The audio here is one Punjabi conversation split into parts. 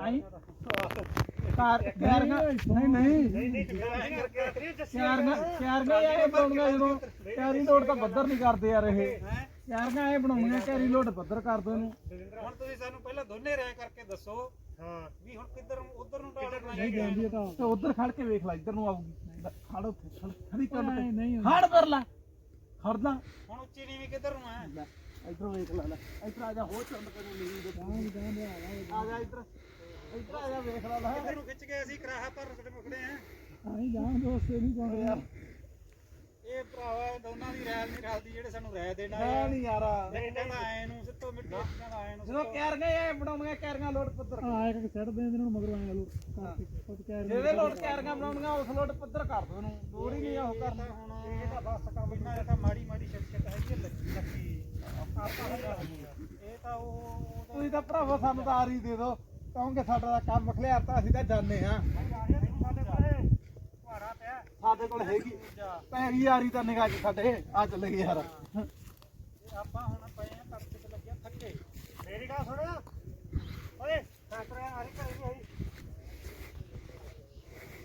ਆਈ? ਕਾਰ ਕੈਰਗਾ ਨਹੀਂ ਨਹੀਂ। ਕੈਰਗਾ ਕੈਰਗਾ ਇਹ ਬਣਾਉਣੀਆਂ ਜਦੋਂ ਕੈਰੀ ਲੋਡ ਤਾਂ ਬੱਦਰ ਨਹੀਂ ਕਰਦੇ ਯਾਰ ਇਹ। ਕੈਰਗਾ ਇਹ ਬਣਾਉਣੀਆਂ ਕੈਰੀ ਲੋਡ ਬੱਦਰ ਕਰ ਦੋ ਇਹਨੂੰ ਹੁਣ ਤੁਸੀਂ ਸਾਨੂੰ ਪਹਿਲਾਂ ਦੋਨੇ ਰਾਇ ਕਰਕੇ ਦੱਸੋ ਹਾਂ। ਵੀ ਹੁਣ ਕਿੱਧਰ ਨੂੰ ਉਧਰ ਨੂੰ ਟਾਲਣਾ ਤੇ। ਉਧਰ ਖੜ ਕੇ ਵੇਖ ਲੈ ਇੱਧਰ ਨੂੰ ਆਊਗੀ। ਖੜ ਉੱਥੇ ਖੜ- ਕਰ ਤੇ ਖੜ ਕਰ ਲੈ। ਖੜ ਲੈ ਹੁਣ ਉੱਚੀ ਨੀਵੀਂ ਕਿੱਧਰ ਨੂੰ ਹੈ ਲੈ, ਇੱਧਰੋਂ ਵੇਖ ਲੈ ਲੈ। ਇੱਧਰ ਆ ਜਾ ਹੋ ਚੰਦ ਕੇ ਨੀਂਦ ਦੇ ਆ। ਜਾ ਇੱਧਰ। ਇੱਧਰ ਆ ਜਾ ਵੇਖ ਲੈ ਲੈ। ਕਿੱਧਰ ਨੂੰ ਖਿੱਚ ਕੇ ਅਸੀਂ ਕਰਾਹਾ ਪਰ ਸਾਡੇ ਮੁਕੜੇ ਆ। ਆਈ ਜਾਣ ਦੋਸਤੇ ਨਹੀਂ ਪਾਉਂਦੇ ਯਾਰ ਇਹ ਭਰਾਵਾ ਦੋਨਾਂ ਦੀ ਰਾਇ ਨਹੀਂ ਰਲਦੀ ਜਿਹੜੇ ਸਾਨੂੰ ਰਾਇ ਦੇਣਾ ਹੈ ਨਹੀਂ ਯਾਰ। ਇੱਕ ਕਹਿੰਦਾ ਐ ਨੂੰ ਸਿੱਟੋ ਮਿੱਟੀ ਇੱਕ ਕਹਿੰਦਾ ਐ ਨੂੰ ਜਦੋਂ ਕਹਿਰ ਗਏ ਇਹ ਬਣਾਉਣੀਆਂ ਕੈਰੀਆਂ ਲੋਡ ਪੱਧਰ। ਆ ਇੱਕ ਸੈੱਟ ਦੇ ਇਹਨਾਂ ਨੂੰ ਮਗਰ ਆਇਆ ਲੋ ਪਤ ਕਹਿ ਜਿਹਦੇ ਲੋਡ ਕੈਰੀਆਂ ਬਣਾਉਣੀਆਂ ਉਸ ਲੋਡ ਪੱਧਰ ਕਰ ਦੋ ਇਹਨੂੰ। ਲੋੜ ਹੀ ਨਹੀਂ ਆ ਉਹ ਕਰਨਾ ਹੁਣ ਇਹ ਤਾਂ ਬਸ ਕੰਮ ਇਹਨਾਂ ਤਾਂ ਮਾੜੀ ਮਾੜੀ ਛਿੱਟ ਛਿੱਟ ਹੈਗੀ ਆ ਲੱਕੀ ਲੱਕੀ ਇਹ ਤਾਂ ਉਹ ਉਹ ਤਾਂ ਤੁਸੀਂ ਤਾਂ ਭਰਾਵਾ ਸਾਨੂੰ ਤਾਂ ਆਰੀ ਦੇ ਦਿਓ। ਕਹੋਗੇ ਸਾਡਾ ਦਾ ਕੰਮ ਖਲਿਆਰ ਤਾਂ ਅਸੀਂ ਤਾਂ ਜਾਣੇ ਆ ਸਾਡੇ ਕੋਲੇ ਹੈਗੀ। ਪੈ ਗਈ ਯਾਰੀ ਤਾਂ ਨਿਗਾਹ ਚ ਸਾਡੇ। ਆ ਚੱਲ ਗਈ ਯਾਰ। ਆਪਾਂ ਹੁਣ ਪਏ ਆ ਤੜਕੇ ਤੇ ਲੱਗਿਆ ਥੱਕੇ। ਮੇਰੀ ਗੱਲ ਸੁਣ। ਓਏ ਡਾਕਟਰ ਆ ਰਹੀ ਕਰੀ ਹੋਈ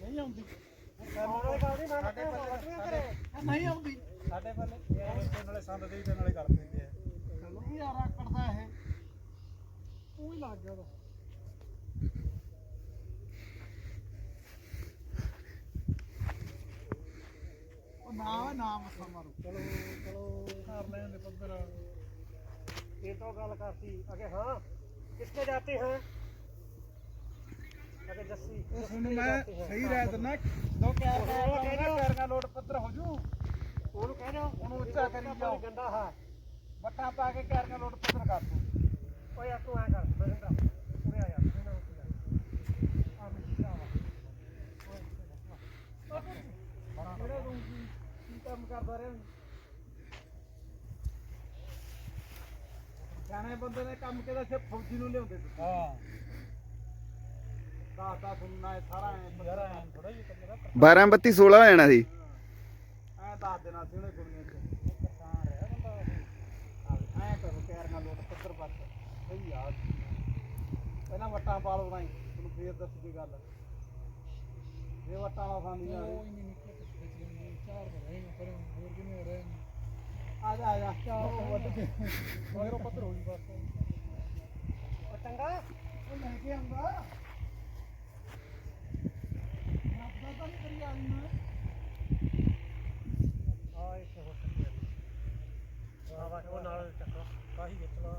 ਨਹੀਂ ਆਉਂਦੀ। ਸਾਡੇ ਕੋਲੇ ਨਹੀਂ ਆਉਂਦੀ ਸਾਡੇ ਇਹ ਨਾਲੇ ਸੰਦ ਦੇ ਤੇ ਨਾਲੇ ਕਰ ਦਿੰਦੇ ਆ ਚਲੋ ਵੀ ਯਾਰ ਆਕੜਦਾ ਇਹ ਉਹ ਹੀ ਲੱਗ ਗਿਆ ਉਹਦਾ ਉਹ ਨਾ ਨਾ ਮੱਥਾ ਮਾਰੋ ਚਲੋ ਚਲੋ ਕਰ ਲੈਣ ਦੇ ਪੱਧਰ ਇਹ ਤਾਂ ਗੱਲ ਕਰਤੀ ਅਗੇ ਹਾਂ ਕਿੱਥੇ ਜਾਤੇ हैं ਅਗੇ ਜੱਸੀ ਇਹ ਤੁਹਾਨੂੰ ਮੈਂ ਸਹੀ ਰਹਿ ਦਿੰਦਾ ਦੋ ਕੈਰ ਕੈਰੀਆਂ ਲੋਡ ਪੱਧਰ ਹੋ ਜੂ ਉਹਨੂੰ ਕਹਿ ਉਹਨੂੰ ਉੱਚਾ ਕਰੀ ਜਾਓ। ਗੰਦਾ ਹਾਂ ਵੱਟਾਂ ਪਾ ਕੇ ਕੈਰੀਆਂ ਲੋਡ ਪੱਧਰ ਕਰ ਦੋ। ਓਏ ਆ ਤੂੰ ਕਰ ਉਰੇ ਆ ਯਾਰ ਇਹਨਾਂ ਆ ਕੀ ਕੰਮ ਕਰਦਾ ਰਿਹਾ ਬੰਦੇ ਨੇ ਕੰਮ ਕਿਹਦਾ ਸਿਰ ਫੌਜੀ ਨੂੰ ਲਿਆਉਂਦੇ ਸੀ। ਹਾਂ। ਦਾ ਦਾ ਸੁਣਨਾ ਇਹ ਸਾਰਾ ਐ ਥੋੜਾ ਜਿਹਾ ਕੰਮਰਾ 12 32 16 ਹੋ ਜਾਣਾ ਸੀ। ਐ ਦੱਸ ਦੇਣਾ ਸੀ ਉਹਨੇ ਸਹੀ ਆ। ਪਹਿਲਾਂ ਵੱਟਾਂ ਪਾ ਲਓ ਨਹੀਂ ਤੁਹਾਨੂੰ ਫੇਰ ਦੱਸ ਦੀ ਗੱਲ। ਇਹ ਵੱਟਾਂ ਨਾਲ ਖਾਂਦੀ ਆ। ਉਹ ਇੰਨੀ ਨਿਕਲ ਕੇ ਬਚੇ ਨੇ ਚਾਰ ਰਹੇ ਪਰ ਹੋਰ ਕਿਵੇਂ ਰਹੇ ਆ ਜਾ ਆ ਜਾ। ਚਾਰ ਵੱਟ ਮਗਰੋਂ ਪੱਤਰ ਹੋਈ ਬਸ। ਉਹ ਟੰਗਾ ਉਹ ਲੈ ਕੇ ਆਂਦਾ ਰੱਬਾ ਤਾਂ ਨਹੀਂ ਕਰੀ ਆਈ ਨਾ ਆ ਇੱਕ ਹੋਰ ਆ। ਵਾ ਉਹ ਨਾਲ ਚੱਕਰ ਕਾਹੀ ਵੇਚਣਾ